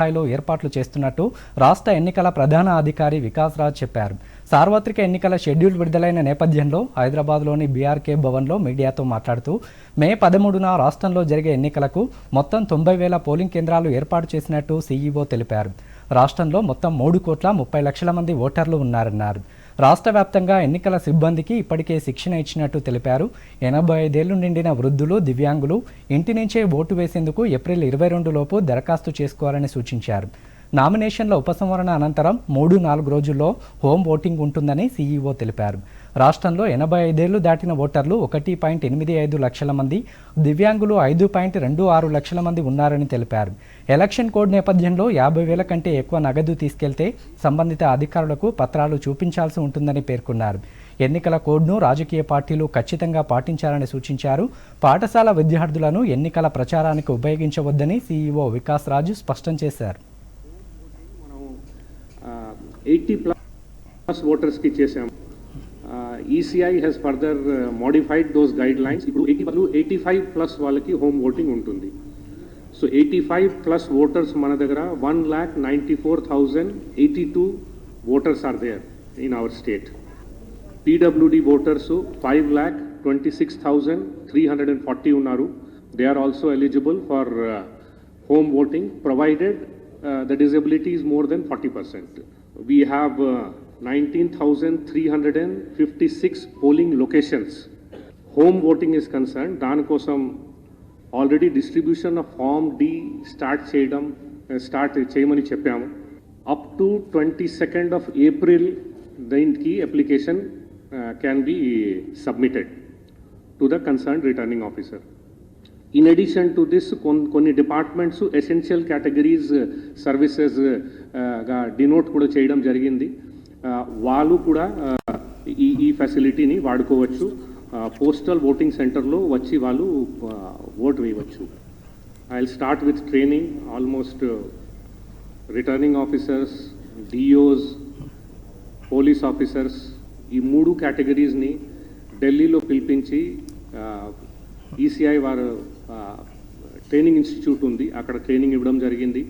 స్థాయిలో ఏర్పాట్లు చేస్తున్నట్టు రాష్ట్ర ఎన్నికల ప్రధాన అధికారి వికాస్ రాజ్ చెప్పారు. సార్వత్రిక ఎన్నికల షెడ్యూల్ విడుదలైన నేపథ్యంలో హైదరాబాద్లోని బీఆర్కే భవన్లో మీడియాతో మాట్లాడుతూ మే పదమూడున రాష్ట్రంలో జరిగే ఎన్నికలకు మొత్తం తొంభై వేల పోలింగ్ కేంద్రాలు ఏర్పాటు చేసినట్టు సీఈఓ తెలిపారు. రాష్ట్రంలో మొత్తం మూడు కోట్ల ముప్పై లక్షల మంది ఓటర్లు ఉన్నారన్నారు. రాష్ట్ర వ్యాప్తంగా ఎన్నికల సిబ్బందికి ఇప్పటికే శిక్షణ ఇచ్చినట్టు తెలిపారు. ఎనభై ఐదేళ్ళు నిండిన వృద్ధులు దివ్యాంగులు ఇంటి నుంచే ఓటు వేసేందుకు ఏప్రిల్ ఇరవై రెండు లోపు దరఖాస్తు చేసుకోవాలని సూచించారు. నామినేషన్ల ఉపసంహరణ అనంతరం మూడు నాలుగు రోజుల్లో హోమ్ ఓటింగ్ ఉంటుందని సీఈఓ తెలిపారు. రాష్ట్రంలో ఎనభై ఐదేళ్ళు దాటిన ఓటర్లు ఒకటి పాయింట్ ఎనిమిది ఐదు లక్షల మంది దివ్యాంగులు ఐదు పాయింట్ రెండు ఆరు లక్షల మంది ఉన్నారని తెలిపారు. ఎలక్షన్ కోడ్ నేపథ్యంలో యాభై వేల కంటే ఎక్కువ నగదు తీసుకెళ్తే సంబంధిత అధికారులకు పత్రాలు చూపించాల్సి ఉంటుందని పేర్కొన్నారు. ఎన్నికల కోడ్ను రాజకీయ పార్టీలు ఖచ్చితంగా పాటించాలని సూచించారు. పాఠశాల విద్యార్థులను ఎన్నికల ప్రచారానికి ఉపయోగించవద్దని సీఈఓ వికాస్ రాజు స్పష్టం చేశారు. ఎయిటీ ప్లస్ ఓటర్స్కి చేసాం ECI has further modified those guidelines ఇప్పుడు ఎయిటీ బదులు ఎయిటీ ఫైవ్ ప్లస్ వాళ్ళకి హోమ్ ఓటింగ్ ఉంటుంది. So eighty five plus voters మన దగ్గర one lakh ninety four thousand eighty two voters are there in our state. PWD voters five lakh twenty six thousand three hundred and forty ఉన్నారు. They are also eligible for home voting provided the disability is more than 40%. We have uh, 19,356 polling locations. Home voting is concerned, దానికోసం already distribution of form D start చేయడం uh, start చేయమని చెప్పాము. Up to twenty second of April దీనికి application can be submitted to the concern returning officer in addition to this కొన్ని departments essential categories సర్వీసెస్గా denote కూడా చేయడం జరిగింది. Uh, వాళ్ళు కూడా uh, ఈ ఈ ఫెసిలిటీని వాడుకోవచ్చు. పోస్టల్ ఓటింగ్ సెంటర్లో వచ్చి వాళ్ళు uh, ఓటు వేయవచ్చు. I start with training almost returning officers DOs police officers ఈ మూడు కేటగిరీస్ని ఢిల్లీలో పిలిపించి ఈసీఐ వారు ట్రైనింగ్ ఇన్స్టిట్యూట్ ఉంది. అక్కడ ట్రైనింగ్ ఇవ్వడం జరిగింది.